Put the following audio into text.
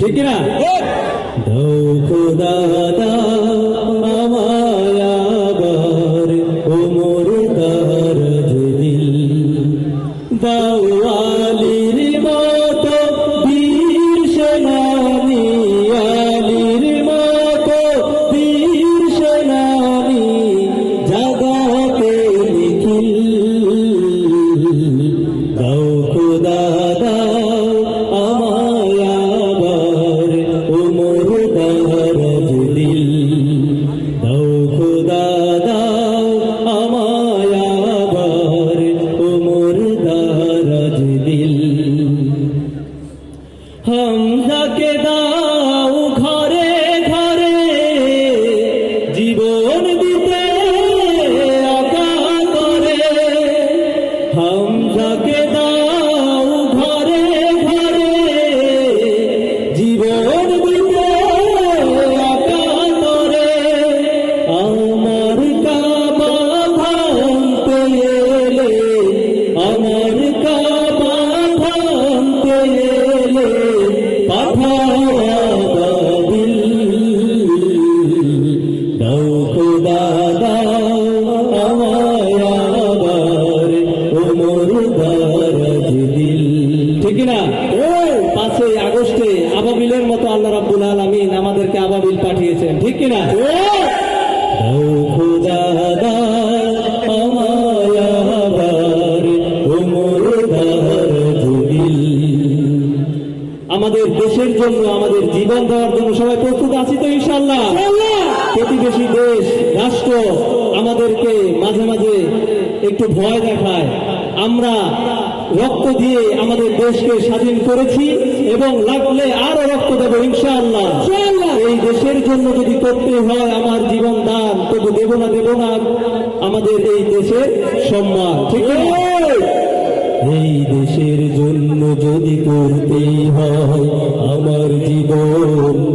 ঠিক না দৌ খুদা। দাও, খুদা দাও, আমায় আবার ওমর বারাজ দিল দাও, খুদা দাও, আমায় আবার ওমর দারাজ দিল হামদাকে দাও ঘরে ঘরে, জীবন দিতে আকা করে। হাম পেলে পাঠাবাদিল দাও না পাঁচই আগস্টে আবাবিলের মতো আল্লাহ রাব্বুল আলামিন আমাদেরকে আবাবিল পাঠিয়েছেন। ঠিক কিনা? দাও আমাদের দেশের জন্য আমাদের জীবন দেওয়ার জন্য সবাই প্রস্তুত আছি তো ইনশাল্লাহ প্রতিবেশী দেশ রাষ্ট্র আমাদেরকে মাঝে মাঝে একটু ভয় দেখায়। আমরা রক্ত দিয়ে আমাদের দেশকে স্বাধীন করেছি এবং লাগলে আরও রক্ত দেবো ইনশাআল্লাহ। এই দেশের জন্য যদি করতে হয় আমার জীবন দান তবু দেব না দেব না আমাদের এই দেশের সম্মান ঠিক আছে এই দেশের জন্য যদি করতেই হয় আমার জীবন